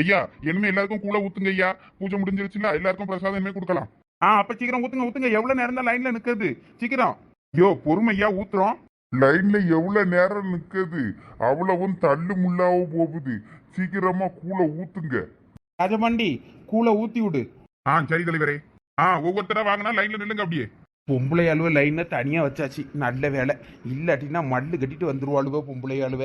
ஐயா இனிமே எல்லாருக்கும் கூழ ஊத்துங்க ஐயா. பூஜை முடிஞ்சிருச்சுல எல்லாருக்கும் பிரசாதம் இனிமே கொடுக்கலாம். ஆ அப்ப சீக்கிரம் ஊத்துங்க ஊத்துங்க. எவ்வளவு நேரம் தான் லைன்ல நிக்கிறது சீக்கிரம். யோ பொறுமையா ஊத்துறோம். லைன்ல எவ்வளவு நேரம் நிக்குது? அவ்வளவும் தள்ளு முள்ளாவோ போகுது. சீக்கிரமா கூழ ஊத்துங்க. ராஜமண்டி கூழ ஊத்தி விடு. ஆ சரி தலைவரே. ஆ ஒவ்வொருத்தரா வாங்கினா லைன்ல நில்லுங்க அப்படியே. பொம்பளை அழுவ லைனை தனியா வச்சாச்சு. நல்ல வேலை. இல்லாட்டினா மல்லு கட்டிட்டு வந்துருவாளுவ பொம்பளை அழுவ.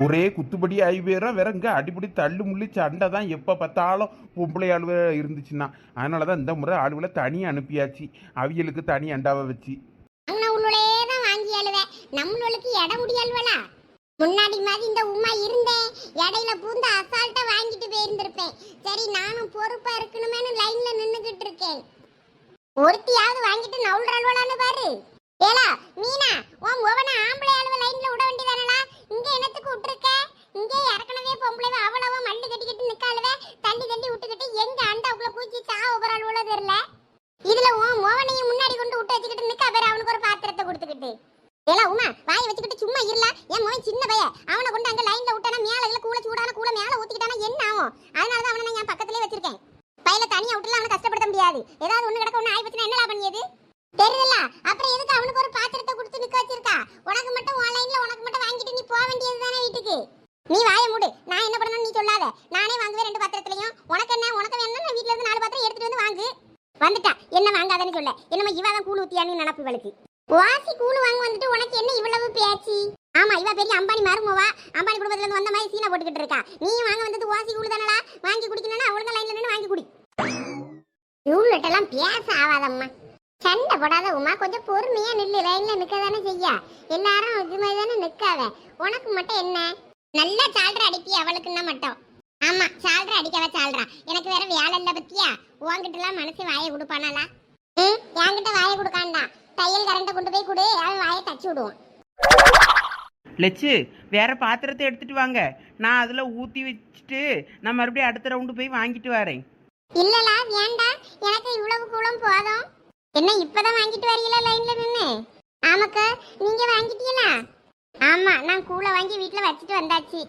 ஒரே குத்துப்படி ஆகி போயிடும் வேற இங்கே அடிப்படி தள்ளு முள்ளி சண்டை தான் எப்போ பார்த்தாலும் பொம்பளை அழுவ இருந்துச்சுன்னா. அதனால தான் இந்த முறை ஆளுவலை தனியாக அனுப்பியாச்சு. அவியலுக்கு தனி அண்டாவை வச்சு. நம்மளுக்கு இட முடியல்வலா முன்னாடி மாதிரி இந்த உமா இருந்தேன். இடையில பூந்து அசால்ட்டா வாங்கிட்டு போயிருந்திருப்பேன். சரி நானும் பொறுப்பா இருக்கணுமேனு லைன்ல நின்னுகிட்டு இருக்கேன். ஒருத்தியாவது வாங்கிட்டு நவுல்றாள்வலான்னு பாரு. ஏலா மீனா உன் முவன ஆம்பளை அளவு லைன்ல விட வேண்டியதானடா? இங்க என்னத்துக்கு விட்டுருக்க? இங்கே ஏற்கனவே பொம்பளை அவ்வளவா மல்லு கட்டிக்கிட்டு நிக்காளுவே தண்டி தண்டி விட்டுக்கிட்டு எங்க அண்டாவுக்குள்ள பூச்சி சாவ போறாள் தெரியல இதுல உன் மோவனையும் முன்னாடி கொண்டு விட்டு வச்சுக்கிட்டு நிக்கா பேர் அவனுக்கு ஒரு பாத்திரத்தை கொடுத்துக்கிட்டு ஏலா உமா வாயை வச்சுக்கிட்டு சும்மா இருல என் மகன் சின்ன பையன் அவனை கொண்டு அங்க லைன்ல விட்டானா மேல இதுல கூட சூடான கூட மேல ஊத்திக்கிட்டானா என்ன ஆகும் அதனால தான் அவனை நான் என் பக்கத்திலே வச்சிருக்கேன் பையில தனியா விட்டுல அவனை கஷ்டப்படுத்த முடியாது ஏதாவது ஒண்ணு கிடக்க ஒண்ணு ஆயி போச்சுன்னா என்னடா பண்ணியது தெரியல அப்புறம் எதுக்கு அவனுக்கு ஒரு பாத்திரத்தை கொடுத்து நிக்க வச்சிருக்கா உனக்கு மட்டும் உன் லைன்ல உனக்கு மட்டும் வாங்கிட்டு நீ போக வேண்டியது தானே வீட்டுக்கு நீ வாய மூடு. நான் என்ன பண்ணணும் நீ சொல்லாத. நானே வாங்குவேன் ரெண்டு பாத்திரத்துலயும். உனக்கு என்ன? உனக்கு வேணும்னா வீட்ல இருந்து நாலு பாத்திரம் எடுத்துட்டு வந்து வாங்கு. வந்துட்டா. என்ன வாங்காதன்னு சொல்ல. என்னமோ இவ தான் கூழ் ஊத்தியான்னு நினப்பு இவளுக்கு. வாசி கூழ் வாங்க வந்துட்டு உனக்கு என்ன இவ்வளவு பேச்சு? ஆமா இவ பெரிய அம்பானி மருமவா. அம்பானி குடும்பத்துல இருந்து வந்த மாதிரி சீனா போட்டுக்கிட்டு இருக்கா. நீ வாங்க வந்தது வாசி கூழ் தானடா. வாங்கி குடிக்கணும்னா அவளுங்க லைன்ல நின்று வாங்கி குடி. இவ்வளோட்டெல்லாம் பேச ஆகாதம்மா சண்டை போடாத உமா. கொஞ்சம் பொறுமையா நில்லு. லைன்ல நிக்க தானே செய்ய. எல்லாரும் இது மாதிரி தானே நிக்காத. உனக்கு மட்டும் என்ன? நல்லா சால்ற அடிப்பி அவளுக்குன்னா மட்டும். ஆமா சால்ற அடிக்கவ சால்றா. எனக்கு வேற வேலை இல்ல பத்தியா? உன்கிட்ட எல்லாம் மனசு வாயை கொடுப்பானாலா ம் என்கிட்ட வாயை கொடுக்காண்டா. தையல் கரண்ட கொண்டு போய் கொடு அவன் வாயை தச்சு விடுவான். லெச்சு வேற பாத்திரத்தை எடுத்துட்டு வாங்க. நான் அதில் ஊற்றி வச்சுட்டு நான் மறுபடியும் அடுத்த ரவுண்டு போய் வாங்கிட்டு வரேன். இல்லலா வேண்டாம் எனக்கு இவ்வளவு கூலம் போதும். என்ன இப்பதான் வாங்கிட்டு வரீங்களா லைன்ல நின்னு? ஆமாக்கா நீங்க வாங்கிட்டீங்களா? ஆமா நான் கூலை வாங்கி வீட்ல வச்சுட்டு வந்தாச்சு.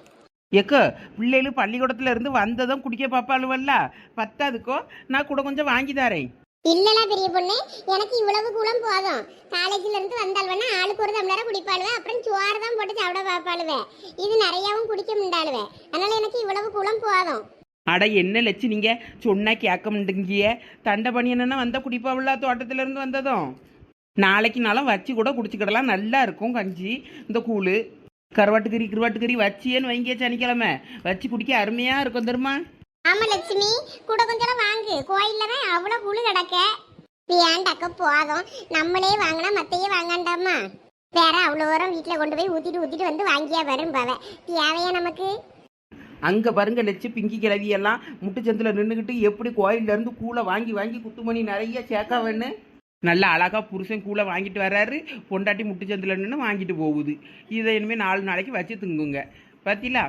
எக்கோ பிள்ளைகள் பள்ளிக்கூடத்துல இருந்து வந்ததும் குடிக்க பாப்பாளுவல்ல பத்தாதுக்கோ நான் கூட கொஞ்சம் வாங்கி தரேன். இல்லல பெரிய பொண்ணு எனக்கு இவ்வளவு கூலம் போதும். காலேஜ்ல இருந்து வந்தாள்வனா ஆளுக்கு ஒரு டம்ளர குடிப்பாளுவே அப்புறம் சோறு தான் போட்டு சாப்பிட பாப்பாளுவே. இது நிறையவும் குடிக்க முண்டாளுவே. அதனால எனக்கு இவ்வளவு கூலம் போதும். அட என்ன லட்சு நீங்க சொன்னா கேட்க மாட்டேங்கிய தண்டை என்னன்னா வந்த குடிப்பாவில்லா தோட்டத்துல இருந்து வந்ததும்? நாளைக்கு நாளும் வச்சு கூட குடிச்சுக்கிடலாம். நல்லா இருக்கும் கஞ்சி இந்த கூழ். கருவாட்டுக்கறி கருவாட்டுக்கறி வச்சியேன்னு வைங்க சனிக்கிழமை. வச்சு குடிக்க அருமையா இருக்கும் தெரியுமா? ஆமா லட்சுமி. கூட கொஞ்சம் வாங்கு. கோயில்ல தான் அவ்வளவு குழு கிடக்க. ஏண்டாக்க போதும் நம்மளே வாங்கினா மத்தையே வாங்கண்டாமா? வேற அவ்வளோ தூரம் வீட்டில் கொண்டு போய் ஊத்திட்டு ஊத்திட்டு வந்து வாங்கியா வரும் பவ. தேவையா நமக்கு? அங்க பாருங்க லட்சு பிங்கி கிளவி எல்லாம் முட்டுச்சந்தில் நின்றுக்கிட்டு எப்படி கோயில்ல இருந்து கூளை வாங்கி வாங்கி குத்துமணி நிறைய சேர்க்காவன்னு. நல்லா அழகா புருஷன் கூளை வாங்கிட்டு வர்றாரு. பொண்டாட்டி முட்டுச்சந்தில் வாங்கிட்டு போகுது. இதை இனிமேல் நாலு நாளைக்கு வச்சு திங்குங்க. பார்த்தீங்களா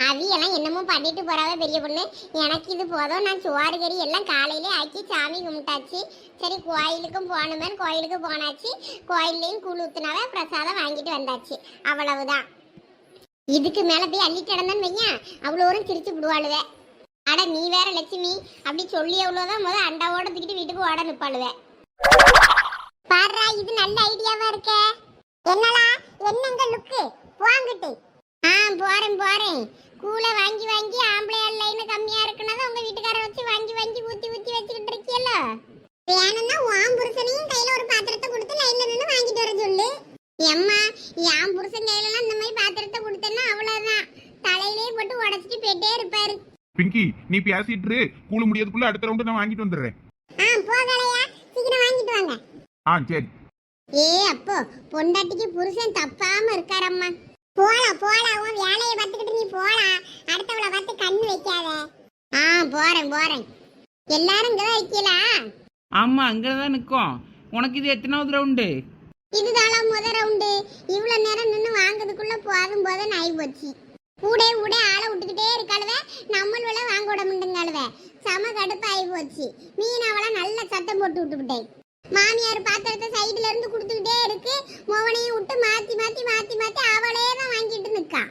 அவியெல்லாம் என்னமோ பண்ணிட்டு போறாவ பெரிய பொண்ணு. எனக்கு இது போதும். நான் சோறு கறி எல்லாம் காலையிலே ஆக்கி சாமி கும்பிட்டாச்சு. சரி கோயிலுக்கும் போகணுமே. கோயிலுக்கு போனாச்சு. கோயில்லையும் கூழ் ஊத்துனாவே பிரசாதம் வாங்கிட்டு வந்தாச்சு. அவ்வளவுதான். இதுக்கு மேல போய் அள்ளிட்டு கிடந்தேன்னு வையன். அவ்வளோ சிரிச்சு விடுவாளுவே அட நீ வேற லட்சுமி. அப்படி சொல்லி எவ்வளோதான் முத அண்டாவோட தூக்கிட்டு வீட்டுக்கு ஓட நிப்பாளுவேன் பாரா இது நல்ல ஐடியாவா இருக்கே. என்னடா என்னங்க லுக்கு? போங்கிட்டு ஆ போறேன் போறேன். கூல வாங்கி வாங்கி ஆம்பளை லைன் கம்மியா இருக்குனதை உங்க வீட்டுக்கார வச்சு வாங்கி வாங்கி ஊத்தி ஊத்தி வச்சுக்கிட்டு இருக்கீல்ல வேணும்னா உன் புருஷனையும் கையில ஒரு பாத்திரத்தை கொடுத்து லைன்ல நின்று வாங்கிட்டு வர சொல்லு. எம்மா என் புருஷன் கையில எல்லாம் இந்த மாதிரி பாத்திரத்தை கொடுத்தேன்னா அவ்வளவுதான். தலையிலே போட்டு உடச்சிட்டு போயிட்டே இருப்பாரு. பிங்கி நீ பேசிட்டு இரு. கூழு முடியதுக்குள்ள அடுத்த ரவுண்டு நான் வாங்கிட்டு வந்துடுறேன் ஆ போகலையா சீக்கிரம் வாங்கிட்டு வாங்க ஆ சரி. ஏ அப்போ பொண்டாட்டிக்கு புருஷன் தப்பாம இருக்காரம்மா. போலாம் போலாம் உன் வேலையை பார்த்துக்கிட்டு நீ போலாம் அடுத்தவளை பார்த்து கண்ணு வைக்காத. ஆ போறேன் போறேன். எல்லாரும் இங்கதான் இருக்கீங்களா? ஆமா அங்கே தான் நிற்கும். உனக்கு இது எத்தனாவது ரவுண்டு? இதுதானா முத ரவுண்டு. இவ்வளவு நேரம் நின்று வாங்குறதுக்குள்ள போதும் போதும் ஆகி போச்சு கூட கூட ஆளை விட்டுக்கிட்டே இருக்காளுவ. நம்மள வாங்க விட முடியுங்காளுவ சம கடுப்பு ஆகி போச்சு மீனாவள நல்ல சத்தம் போட்டு விட்டுவிட்டேன். மாமியார் பாத்திரத்தை சைடுல இருந்து கொடுத்துக்கிட்டே இருக்கு. மோவனையும் விட்டு மாத்தி மாத்தி மாத்தி மாத்தி அவளே தான் வாங்கிட்டு நிக்கா.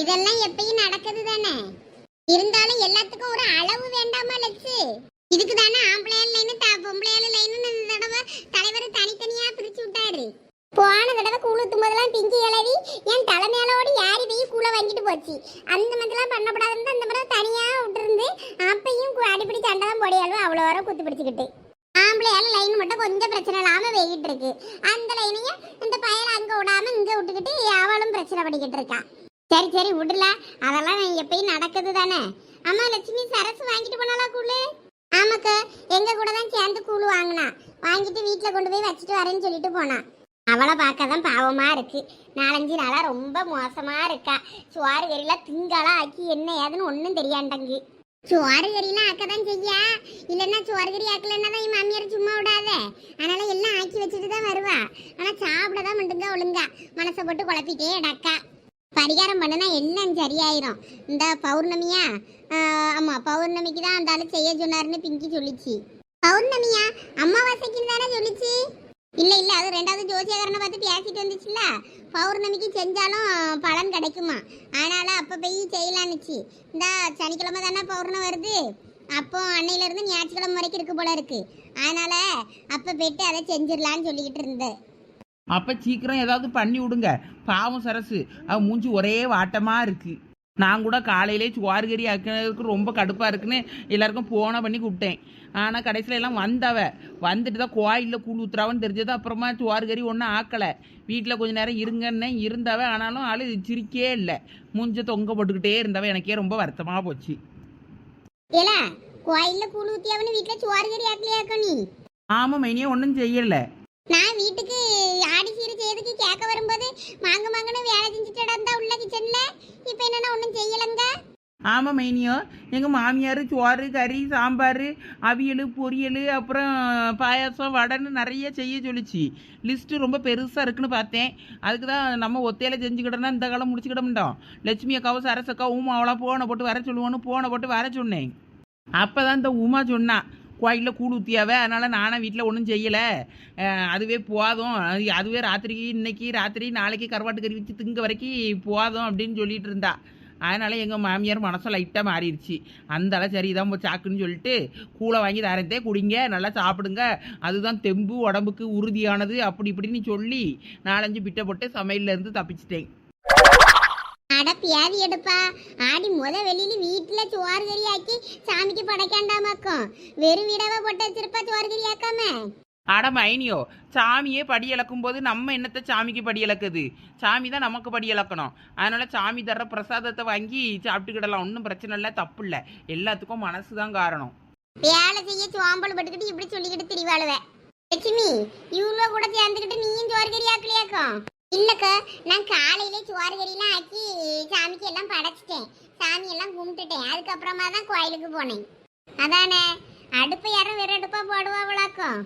இதெல்லாம் எப்பயும் நடக்குது தானே? இருந்தாலும் எல்லாத்துக்கும் ஒரு அளவு வேண்டாமா லட்சு? இதுக்கு தானே ஆம்பளையால் லைனு பொம்பளையால் லைனு இந்த தடவை தலைவர் தனித்தனியா பிரிச்சு விட்டாரு. போன தடவை கூழ் ஊத்தும் போதெல்லாம் பிங்கி கிளவி என் தலைமையாலோடு யாரி போய் கூழ வாங்கிட்டு போச்சு. அந்த மாதிரிலாம் பண்ணப்படாதுன்னு அந்த மாதிரி தனியாக விட்டுருந்து அப்பையும் அடிப்படி சண்டை தான் போடையாலும் அவ்வளோ வர குத்து பிடிச்சிக்கிட்டு. ஆம்பளையால லைன் மட்டும் கொஞ்சம் பிரச்சனை இல்லாம வெயிட்டு இருக்கு. அந்த லைனையும் இந்த பயல அங்க விடாம இங்க விட்டுக்கிட்டு அவளும் பிரச்சனை பண்ணிக்கிட்டு இருக்கான் சரி சரி விடல. அதெல்லாம் எப்பயும் நடக்குது தானே. அம்மா லட்சுமி சரசு வாங்கிட்டு போனாலா கூழு? ஆமாக்கா எங்க கூட தான் சேர்ந்து கூழு வாங்கினா. வாங்கிட்டு வீட்டுல கொண்டு போய் வச்சுட்டு வரேன்னு சொல்லிட்டு போனான் அவளை பார்க்க தான் பாவமா இருக்கு. நாலஞ்சு நாளா ரொம்ப மோசமா இருக்கா. சுவாறு கறிலாம் திங்களாக ஆக்கி என்ன ஏதுன்னு ஒன்றும் தெரியாண்டங்கு. சோறு கறிலாம் ஆக்க தான் செய்யா. இல்லைன்னா சோறு கறி ஆக்கலன்னா தான் என் மாமியார் சும்மா விடாத. அதனால எல்லாம் ஆக்கி வச்சுட்டு தான் வருவா. ஆனா சாப்பிட தான் மட்டுங்க ஒழுங்கா. மனசை போட்டு குழப்பிட்டே டக்கா பரிகாரம் பண்ணுனா என்னன்னு சரியாயிரும். இந்த பௌர்ணமியா? ஆஹ் ஆமா பௌர்ணமிக்கு தான் அந்த ஆளு செய்ய சொன்னாருன்னு பிங்கி சொல்லிச்சு. பௌர்ணமியா? அமாவாசைக்கு தானே சொல்லிச்சு. இல்ல இல்ல அது ரெண்டாவது ஜோசியக்காரனை பார்த்து பேசிட்டு வந்துச்சுல்ல? பௌர்ணமிக்கு செஞ்சாலும் பலன் கிடைக்குமா? அதனால அப்ப போய் செய்யலான்னுச்சு. இந்த சனிக்கிழமை தானே பௌர்ணம் வருது. அப்போ அன்னையில இருந்து ஞாயிற்றுக்கிழமை வரைக்கும் இருக்கு போல இருக்கு. அதனால அப்ப போயிட்டு அதை செஞ்சிடலான்னு சொல்லிக்கிட்டு இருந்தேன். அப்போ சீக்கிரம் ஏதாவது பண்ணி விடுங்க. பாவம் சரசு. அவ மூஞ்சி ஒரே வாட்டமாக இருக்கு. நான் கூட காலையிலே சுவார்கறி ஆக்கிறதுக்கு ரொம்ப கடுப்பாக இருக்குன்னு எல்லாருக்கும் போன பண்ணி கூப்பிட்டேன். ஆனால் கடைசியில் எல்லாம் வந்தவ. வந்துட்டு தான் கோயிலில் கூழ் ஊத்துறாவன்னு தெரிஞ்சது. அப்புறமா சுவார்கறி ஒன்றும் ஆக்கலை. வீட்டில் கொஞ்ச நேரம் இருங்கன்னு இருந்தவ. ஆனாலும் ஆளு சிரிக்கே இல்லை. மூஞ்ச தொங்க போட்டுக்கிட்டே இருந்தவ. எனக்கே ரொம்ப வருத்தமாக போச்சு. கோயில்ல கூழ் ஊத்தியாவனு வீட்டுல சோறு கறி ஆக்கலையாக்கோ நீ? ஆமாம் மைனியே ஒன்றும் செய்யலை. நான் வீட்டுக்கு ஆடி சீரு செய்யறதுக்கு கேட்க வரும்போது மாங்க மாங்கன்னு வேலை செஞ்சுட்டு இருந்தா உள்ள கிச்சன்ல இப்போ என்னன்னா ஒன்றும் செய்யலங்க. ஆமாம் மைனியோ. எங்கள் மாமியார் சோறு கறி சாம்பார் அவியல் பொரியல் அப்புறம் பாயாசம் வடைன்னு நிறைய செய்ய சொல்லிச்சு. லிஸ்ட்டு ரொம்ப பெருசாக இருக்குன்னு பார்த்தேன். அதுக்கு தான் நம்ம ஒத்தையில் செஞ்சுக்கிட்டோம்னா இந்த காலம் முடிச்சுக்கிட மாட்டோம் லட்சுமி அக்காவும் சரசக்கா உமா போனை போட்டு வர சொல்லுவோன்னு போனை போட்டு வர சொன்னேன். அப்போ தான் இந்த உமா சொன்னான் கோயிலில் கூழ் ஊற்றியாவே அதனால் நானும் வீட்டில் ஒன்றும் செய்யலை. அதுவே போதும். அதுவே ராத்திரிக்கு இன்னைக்கு ராத்திரி நாளைக்கு கருவாட்டு கறி வச்சு திங்க வரைக்கும் போதும் அப்படின்னு சொல்லிட்டு இருந்தா. அதனால் எங்கள் மாமியார் மனசு லைட்டாக மாறிடுச்சு. அந்த சரி இதான் சாக்குன்னு சொல்லிட்டு கூழை வாங்கி தரத்தே குடிங்க நல்லா சாப்பிடுங்க. அதுதான் தெம்பு உடம்புக்கு உறுதியானது அப்படி இப்படின்னு சொல்லி நாலஞ்சு பிட்டை போட்டு சமையல்லேருந்து தப்பிச்சிட்டேன். அட பியாதி எடுப்பா. ஆடி முத வெளியில வீட்டுல சோறு கறி ஆக்கி சாமிக்கு படைக்காண்டாமாக்கும் வெறும் வீடாவ போட்டு வச்சிருப்பா சோறு கறி ஆக்காம அட மைனியோ சாமியே படி இழக்கும் போது நம்ம என்னத்தை சாமிக்கு படி இழக்குது? சாமி தான் நமக்கு படி இழக்கணும். அதனால சாமி தர்ற பிரசாதத்தை வாங்கி சாப்பிட்டுக்கிடலாம். ஒன்றும் பிரச்சனை இல்லை தப்பு இல்லை. எல்லாத்துக்கும் மனசு தான் காரணம். வேலை செய்ய சோம்பல் பட்டுக்கிட்டு இப்படி சொல்லிக்கிட்டு திரிவாளுவ. லட்சுமி இவ்வளோ கூட சேர்ந்துக்கிட்டு நீயும் சோறு கறி ஆக்கலையாக்கும் இல்லக்கா நான் காலையிலே சோறு கறிலாம் ஆக்கி சாமிக்கு எல்லாம் படைச்சிட்டேன். சாமி எல்லாம் கும்பிட்டுட்டேன். அதுக்கப்புறமா தான் கோயிலுக்கு போனேன். அதானே? அடுப்பை யாரும் வேற அடுப்பா போடுவாங்களாக்கும்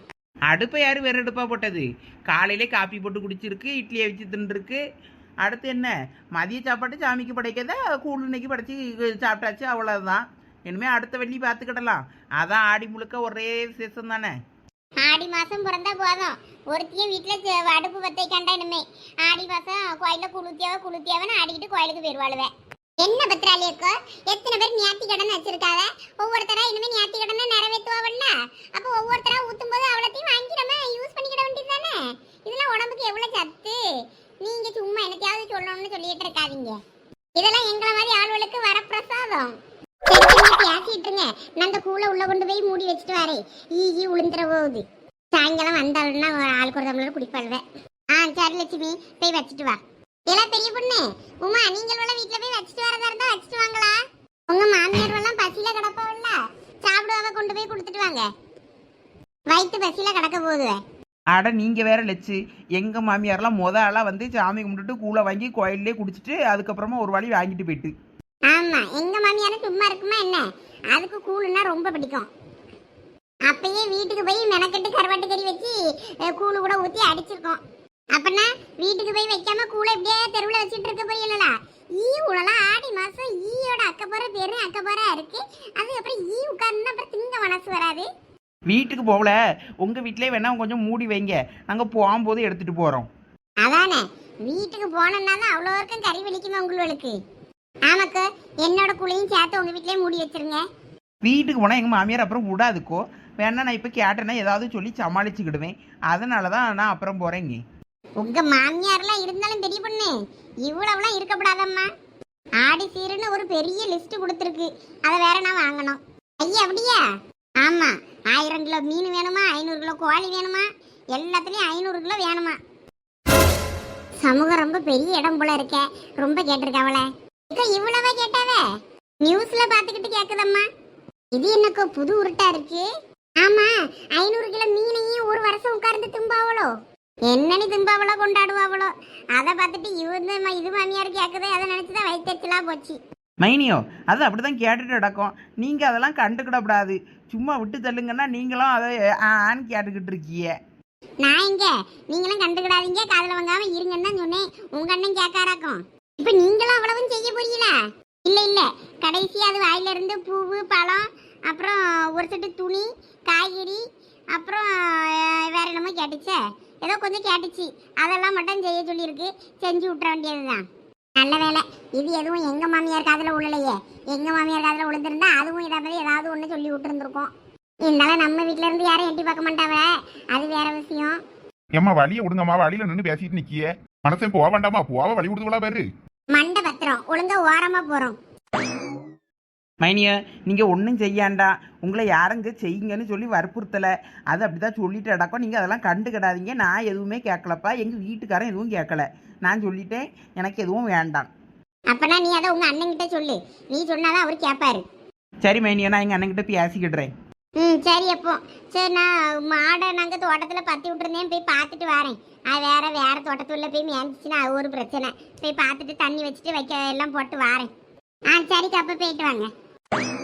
அடுப்பை யார் வேறு அடுப்பா போட்டது? காலையிலே காப்பி போட்டு குடிச்சிருக்கு இட்லியை வச்சு தின்னுருக்கு அடுத்து என்ன? மதிய சாப்பாட்டு சாமிக்கு படைக்கத? கூழ் இன்னைக்கு படைச்சி சாப்பிட்டாச்சு அவ்வளோதான் இனிமே அடுத்த வெள்ளி பார்த்துக்கிடலாம். அதான் ஆடி முழுக்க ஒரே விசேஷம் தானே? ஆடி மாசம் பிறந்தா போதும். ஒருத்தியும் வீட்டுல அடுப்பு பத்தை கண்டா இனிமே. ஆடி மாதம் கோயிலில் குளுத்தியாவ குளுத்தியாவன்னு ஆடிக்கிட்டு கோயிலுக்கு போயிருவாளுவேன் என்ன பத்திராளியக்கோ எத்தனை பேர் ஞாத்தி கடன் வச்சிருக்காவ? ஒவ்வொருத்தரா இனிமே ஞாத்தி கடனை நிறைவேற்றுவாவல்ல அப்போ ஒவ்வொருத்தரா ஊத்தும் போது அவ்வளோத்தையும் வாங்கி நம்ம யூஸ் பண்ணிக்கிட வேண்டியது தானே இதெல்லாம் உடம்புக்கு எவ்வளவு சத்து? நீங்க சும்மா என்னத்தையாவது சொல்லணும்னு சொல்லிட்டு இருக்காதீங்க. இதெல்லாம் எங்களை மாதிரி ஆளுகளுக்கு வர பிரசாதம் சரி, நான் அந்த கூலை உள்ள கொண்டு போய் மூடி வச்சுட்டு வரேன். ஈ ஈ உளுந்துற போகுது. சாயங்காலம் ஆளுக்கு ஒரு தமிழர் குடிப்பாள்வேன் ஆ சரி லட்சுமி போய் வச்சுட்டு வா. எல்லாம் பெரிய பொண்ணு. உமா நீங்கள் எல்லாம் வீட்டுல போய் வச்சுட்டு வரதா இருந்தா வச்சுட்டு வாங்களா? உங்க மாமியார் எல்லாம் பசியில கிடப்பாவல்ல சாப்பிடுவாவ கொண்டு போய் கொடுத்துட்டு வாங்க. வயிற்று பசியில கிடக்க போகுது. அட நீங்கள் வேற லட்சு எங்கள் மாமியாரெல்லாம் முத ஆளாக வந்து சாமி கும்பிட்டுட்டு கூழை வாங்கி கோயிலே குடிச்சிட்டு அதுக்கப்புறமா ஒரு வழி வாங்கிட்டு போயிட்டு. ஆமா எங்க மாமியாரும் சும்மா இருக்குமா என்ன? அதுக்கு கூழுன்னா ரொம்ப பிடிக்கும். அப்பயே வீட்டுக்கு போய் மெனக்கெட்டு கருவாட்டு கறி வச்சு கூழு கூட ஊத்தி அடிச்சிருக்கோம். அப்பனா வீட்டுக்கு போய் வைக்காம கூழை இப்படியே தெருவில் வச்சுட்டு இருக்க போறீங்களா? ஈ உழலாம் ஆடி மாசம் ஈயோட அக்கப்புற பேரு அக்கப்புறா இருக்கு. அதுக்கப்புறம் ஈ உட்கார்ந்து அப்புறம் திங்க மனசு வராது. வீட்டுக்கு போகல. உங்கள் வீட்டிலே வேணா கொஞ்சம் மூடி வைங்க. நாங்கள் போகும்போது எடுத்துகிட்டு போகிறோம் அதானே? வீட்டுக்கு போனோம்னா தான் அவ்வளோ வரைக்கும் கறி வலிக்குமா உங்களுக்கு? ஆமாக்கா என்னோட குழியும் சேர்த்து உங்க வீட்லயே மூடி வச்சிருங்க. வீட்டுக்கு போனால் எங்கள் மாமியார் அப்புறம் விடாதுக்கோ. வேணா நான் இப்போ கேட்டேன்னா ஏதாவது சொல்லி சமாளிச்சுக்கிடுவேன். அதனால தான் நான் அப்புறம் போகிறேங்க உங்க மாமியார்லாம் இருந்தாலும் பெரிய பொண்ணு. இவ்வளவுலாம் இருக்கப்படாதம்மா. ஆடி சீருன்னு ஒரு பெரிய லிஸ்ட் கொடுத்துருக்கு. அதை வேற நான் வாங்கணும். ஐயா அப்படியா? ஆமா. ஆயிரம் கிலோ மீன் வேணுமா? ஐநூறு கிலோ கோழி வேணுமா? எல்லாத்துலயும் ஐநூறு கிலோ வேணுமா? சமூகம் ரொம்ப பெரிய இடம் போல இருக்க. ரொம்ப கேட்டிருக்காவல இப்போ இவ்வளவா கேட்டாவே? நியூஸ்ல பாத்துக்கிட்டு கேக்குதம்மா. இது என்னக்கோ புது உருட்டா இருக்கு? ஆமா ஐநூறு கிலோ மீனையும் ஒரு வருஷம் உட்கார்ந்து தும்பாவளோ? என்னன்னு திம்பாவளோ கொண்டாடுவாவளோ? அதை பார்த்துட்டு ம- இது மாமியார் கேட்குது அதை நினைச்சுதான் வயிற்றுச்சலா போச்சு. மைனியோ அது அப்படி தான் கேட்டுட்டு நடக்கும் நீங்கள் அதெல்லாம் கண்டுக்கிடக்கூடாது. சும்மா விட்டு தள்ளுங்கன்னா நீங்களும் அதை ஆன்னு கேட்டுக்கிட்டு இருக்கீங்க. நான் இங்க நீங்களும் கண்டுக்கிடாதீங்க. காதுல வாங்காம இருங்கன்னு தான் சொன்னேன். உங்க அண்ணன் கேட்காராக்கும் இப்ப நீங்களும் அவ்வளவும் செய்ய போறீங்களா? இல்ல இல்ல. கடைசியா அது வாயில இருந்து பூவு பழம் அப்புறம் ஒரு செட்டு துணி காய்கறி அப்புறம் வேற என்னமோ கேட்டுச்சே? ஏதோ கொஞ்சம் கேட்டுச்சு. அதெல்லாம் மட்டும் செய்ய சொல்லியிருக்கு. செஞ்சு விட்டுற வேண்டியதுதான். நல்ல வேலை. இது எதுவும் எங்க மாமியார் காதுல உள்ளலையே எங்க மாமியார் காதுல விழுந்திருந்தா அதுவும் இதை பத்தி ஏதாவது ஒண்ணு சொல்லி விட்டுருந்துருக்கோம். இருந்தாலும் நம்ம வீட்ல இருந்து யாரும் எட்டி பார்க்க மாட்டாவ? அது வேற விஷயம். ஏம்மா வழியை விடுங்கம்மா. வழியில நின்று பேசிட்டு நிக்கிய. மனசன் போக வேண்டாமா போவ வழி பேரு. மண்டை பத்திரம் ஒழுங்கா ஓரமா போறோம். மைனிய நீங்கள் ஒன்றும் செய்யாண்டா. உங்களை யாருங்க செய்யுங்கன்னு சொல்லி வற்புறுத்தலை. அது அப்படி தான் சொல்லிட்டு அடக்கம் நீங்கள் அதெல்லாம் கண்டுக்கிடாதீங்க. நான் எதுவுமே கேட்கலப்பா. எங்கள் வீட்டுக்காரன் எதுவும் கேட்கல. நான் சொல்லிட்டேன். எனக்கு எதுவும் வேண்டாம். அப்பனா நீ அதை உங்க அண்ணன் கிட்ட சொல்லு. நீ சொன்னாதான் அவர் கேட்பாரு. சரி மைனியா நான் எங்கள் அண்ணன்கிட்ட பேசிக்கிடுறேன். ம் சரி அப்போ. சரி நான் மாடை நாங்கள் தோட்டத்தில் பற்றி விட்டுருந்தேன். போய் பார்த்துட்டு வரேன். அது வேற வேற தோட்டத்துள்ள போய் மேய்ஞ்சிச்சுன்னா அது ஒரு பிரச்சனை. போய் பார்த்துட்டு தண்ணி வச்சுட்டு வைக்க எல்லாம் போட்டு வரேன். ஆ சரிக்கா. அப்போ போயிட்டு வாங்க. you